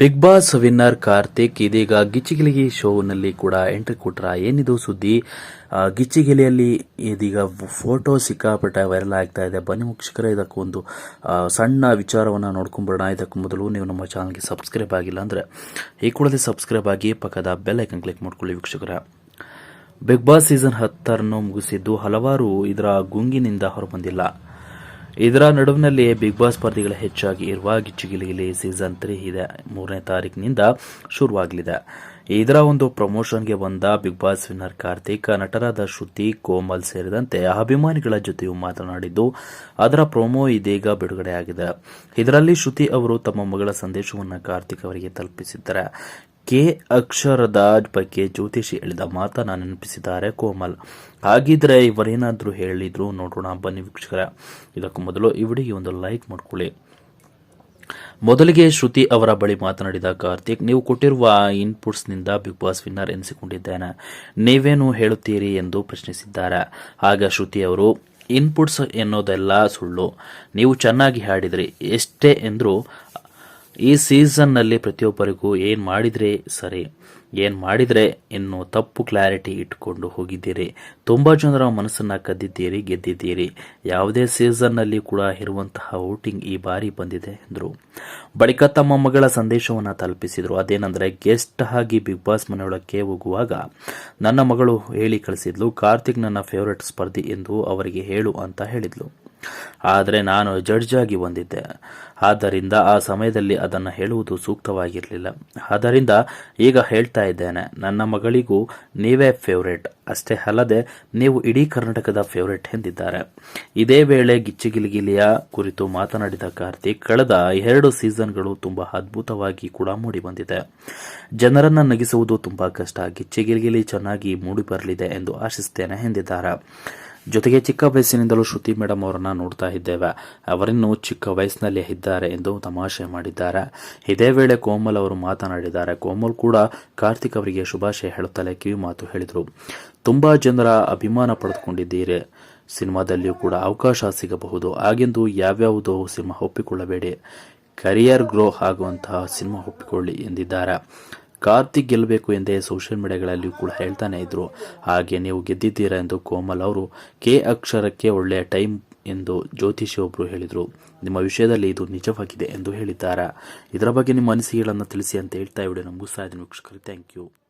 Big Boss winner Karthik ಇದೀಗ ಗಿಚ್ಚಿಗಿಲಿಗಿ ಶೋನಲ್ಲಿ ಕೂಡ ಎಂಟ್ರಿ ಕೊಟ್ರ. ಏನಿದು ಸುದ್ದಿ? ಗಿಚ್ಚಿಗಿಲಿಯಲ್ಲಿ ಇದೀಗ ಫೋಟೋ ಸಿಕ್ಕಾಪಟ್ಟೆ ವೈರಲ್ ಆಗ್ತಾ ಇದೆ. ಬನ್ನಿ ಮುಕ್ಷಕರ ಇದಕ್ಕೊಂದು ಸಣ್ಣ ವಿಚಾರವನ್ನು ನೋಡ್ಕೊಂಬರೋಣ ಇದಕ್ಕೆ ಮೊದಲು ನೀವು ನಮ್ಮ ಚಾನಲ್ಗೆ ಸಬ್ಸ್ಕ್ರೈಬ್ ಆಗಿಲ್ಲ ಅಂದರೆ ಈ ಕೂಡಲೇ ಸಬ್ಸ್ಕ್ರೈಬ್ ಆಗಿ ಪಕ್ಕದ ಬೆಲ್ ಐಕನ್ ಕ್ಲಿಕ್ ಮಾಡ್ಕೊಳ್ಳಿ ವೀಕ್ಷಕರ. ಬಿಗ್ ಬಾಸ್ ಸೀಸನ್ ಹತ್ತರನ್ನು ಮುಗಿಸಿದ್ದು ಹಲವಾರು ಇದರ ಗುಂಗಿನಿಂದ ಹೊರಬಂದಿಲ್ಲ. ಇದರ ನಡುವಿನಲ್ಲಿ ಬಿಗ್ ಬಾಸ್ ಸ್ಪರ್ಧಿಗಳು ಹೆಚ್ಚಾಗಿ ಇರುವ ಗಿಚ್ಚುಗಿಲಿಗಿಲಿ ಸೀಸನ್ ತ್ರೀ ಇದೆ, ಮೂರನೇ ತಾರೀಕಿನಿಂದ ಶುರುವಾಗಲಿದೆ. ಇದರ ಒಂದು ಪ್ರಮೋಷನ್ಗೆ ಬಂದ ಬಿಗ್ ಬಾಸ್ ವಿನ್ನರ್ ಕಾರ್ತಿಕ್, ನಟರಾದ ಶ್ರುತಿ, ಕೋಮಲ್ ಸೇರಿದಂತೆ ಅಭಿಮಾನಿಗಳ ಜೊತೆಯೂ ಮಾತನಾಡಿದ್ದು, ಅದರ ಪ್ರೊಮೋ ಇದೀಗ ಬಿಡುಗಡೆಯಾಗಿದೆ. ಇದರಲ್ಲಿ ಶ್ರುತಿ ಅವರು ತಮ್ಮ ಮಗಳ ಸಂದೇಶವನ್ನು ಕಾರ್ತಿಕ್ ಅವರಿಗೆ ತಲುಪಿಸಿದ್ದಾರೆ. ಕೆ ಅಕ್ಷರದ ಬಗ್ಗೆ ಜ್ಯೋತಿಷಿ ಹೇಳಿದ ಮಾತನ್ನ ನೆನಪಿಸಿದ್ದಾರೆ ಕೋಮಲ್. ಹಾಗಿದ್ರೆ ಇವರೇನಾದ್ರೂ ಹೇಳಿದ್ರು ನೋಡೋಣ ಬನ್ನಿ ವೀಕ್ಷಕರ. ಇದಕ್ಕೂ ಮೊದಲು ಈ ವಿಡಿಯೋಗೆ ಒಂದು ಲೈಕ್ ಮಾಡ್ಕೊಳ್ಳಿ. ಮೊದಲಿಗೆ ಶ್ರುತಿ ಅವರ ಬಳಿ ಮಾತನಾಡಿದ ಕಾರ್ತಿಕ್, ನೀವು ಕೊಟ್ಟಿರುವ ಇನ್ಪುಟ್ಸ್ನಿಂದ ಬಿಗ್ ಬಾಸ್ ವಿನ್ನರ್ ಎನಿಸಿಕೊಂಡಿದ್ದೇನೆ. ನೀವೇನು ಹೇಳುತ್ತೀರಿ ಎಂದು ಪ್ರಶ್ನಿಸಿದ್ದಾರೆ. ಆಗ ಶ್ರುತಿ ಅವರು, ಇನ್ಪುಟ್ಸ್ ಎನ್ನೋದೆಲ್ಲ ಸುಳ್ಳು. ನೀವು ಚೆನ್ನಾಗಿ ಹಾಡಿದ್ರಿ. ಎಷ್ಟೇ ಎಂದರೂ ಈ ಸೀಸನ್ನಲ್ಲಿ ಪ್ರತಿಯೊಬ್ಬರಿಗೂ ಏನು ಮಾಡಿದರೆ ಸರಿ, ಏನು ಮಾಡಿದರೆ ಇನ್ನು ತಪ್ಪು ಕ್ಲಾರಿಟಿ ಇಟ್ಕೊಂಡು ಹೋಗಿದ್ದೀರಿ. ತುಂಬ ಜನರ ಮನಸ್ಸನ್ನು ಕದ್ದಿದ್ದೀರಿ, ಗೆದ್ದಿದ್ದೀರಿ. ಯಾವುದೇ ಸೀಸನ್ನಲ್ಲಿ ಕೂಡ ಇರುವಂತಹ ಔಟಿಂಗ್ ಈ ಬಾರಿ ಬಂದಿದೆ ಎಂದರು ಬಳಿಕ ತಮ್ಮ ಮಗಳ ಸಂದೇಶವನ್ನು ತಲುಪಿಸಿದರು. ಅದೇನೆಂದರೆ, ಗೆಸ್ಟ್ ಆಗಿ ಬಿಗ್ ಬಾಸ್ ಮನೆಯೊಳಕ್ಕೆ ಹೋಗುವಾಗ ನನ್ನ ಮಗಳು ಹೇಳಿ ಕಳಿಸಿದ್ಲು, ಕಾರ್ತಿಕ್ ನನ್ನ ಫೇವರೆಟ್ ಸ್ಪರ್ಧಿ ಎಂದು ಅವರಿಗೆ ಹೇಳು ಅಂತ ಹೇಳಿದ್ಲು. ಆದರೆ ನಾನು ಜಡ್ಜ್ ಆಗಿ ಬಂದಿದ್ದೆ ಆದ್ದರಿಂದ ಆ ಸಮಯದಲ್ಲಿ ಅದನ್ನು ಹೇಳುವುದು ಸೂಕ್ತವಾಗಿರಲಿಲ್ಲ. ಆದ್ದರಿಂದ ಈಗ ಹೇಳ್ತಾ ಇದ್ದೇನೆ, ನನ್ನ ಮಗಳಿಗೂ ನೀವೇ ಫೇವ್ರೇಟ್. ಅಷ್ಟೇ ಅಲ್ಲದೆ ನೀವು ಇಡೀ ಕರ್ನಾಟಕದ ಫೇವ್ರೇಟ್ ಎಂದಿದ್ದಾರೆ. ಇದೇ ವೇಳೆ ಗಿಚ್ಚಿಗಿಲಿಗಿಲಿಯ ಕುರಿತು ಮಾತನಾಡಿದ ಕಾರ್ತಿಕ್, ಕಳೆದ ಎರಡು ಸೀಸನ್ಗಳು ತುಂಬಾ ಅದ್ಭುತವಾಗಿ ಕೂಡ ಮೂಡಿಬಂದಿದೆ. ಜನರನ್ನು ನಗಿಸುವುದು ತುಂಬಾ ಕಷ್ಟ. ಗಿಚ್ಚಿಗಿಲಿಗಿಲಿ ಚೆನ್ನಾಗಿ ಮೂಡಿ ಬರಲಿದೆ ಎಂದು ಆಶಿಸುತ್ತೇನೆ ಎಂದಿದ್ದಾರೆ. ಜೊತೆಗೆ ಚಿಕ್ಕ ವಯಸ್ಸಿನಿಂದಲೂ ಶ್ರುತಿ ಮೇಡಮ್ ಅವರನ್ನು ನೋಡ್ತಾ ಇದ್ದೇವೆ. ಅವರಿನ್ನೂ ಚಿಕ್ಕ ವಯಸ್ಸಿನಲ್ಲೇ ಇದ್ದಾರೆ ಎಂದು ತಮಾಷೆ ಮಾಡಿದ್ದಾರೆ. ಇದೇ ವೇಳೆ ಕೋಮಲ್ ಅವರು ಮಾತನಾಡಿದ್ದಾರೆ. ಕೋಮಲ್ ಕೂಡ ಕಾರ್ತಿಕ್ ಅವರಿಗೆ ಶುಭಾಶಯ ಹೇಳುತ್ತಲೇ ಕಿವಿ ಮಾತು ಹೇಳಿದರು. ತುಂಬ ಜನರ ಅಭಿಮಾನ ಪಡೆದುಕೊಂಡಿದ್ದೀರಿ. ಸಿನಿಮಾದಲ್ಲಿಯೂ ಕೂಡ ಅವಕಾಶ ಸಿಗಬಹುದು. ಹಾಗೆಂದು ಯಾವ್ಯಾವುದೋ ಸಿನಿಮಾ ಒಪ್ಪಿಕೊಳ್ಳಬೇಡಿ. ಕರಿಯರ್ ಗ್ರೋ ಆಗುವಂತಹ ಸಿನಿಮಾ ಒಪ್ಪಿಕೊಳ್ಳಿ ಎಂದಿದ್ದಾರೆ. ಕಾರ್ತಿಕ್ ಗೆಲ್ಲಬೇಕು ಎಂದೇ ಸೋಷಿಯಲ್ ಮೀಡಿಯಾಗಳಲ್ಲಿಯೂ ಕೂಡ ಹೇಳ್ತಾನೆ ಇದ್ರು. ಹಾಗೆ ನೀವು ಗೆದ್ದಿದ್ದೀರಾ ಎಂದು ಕೋಮಲ್ ಅವರು ಕೆ ಅಕ್ಷರಕ್ಕೆ ಒಳ್ಳೆಯ ಟೈಮ್ ಎಂದು ಜ್ಯೋತಿಷಿ ಒಬ್ಬರು ಹೇಳಿದರು. ನಿಮ್ಮ ವಿಷಯದಲ್ಲಿ ಇದು ನಿಜವಾಗಿದೆ ಎಂದು ಹೇಳಿದ್ದಾರೆ? ಇದರ ಬಗ್ಗೆ ನಿಮ್ಮ ಅನಿಸಿಕೆಗಳನ್ನು ತಿಳಿಸಿ ಅಂತ ಹೇಳ್ತಾ ವಿಡಿಯೋ ನಮಗೂ ಇದ್ದೀನಿ ವೀಕ್ಷಕರು. Thank you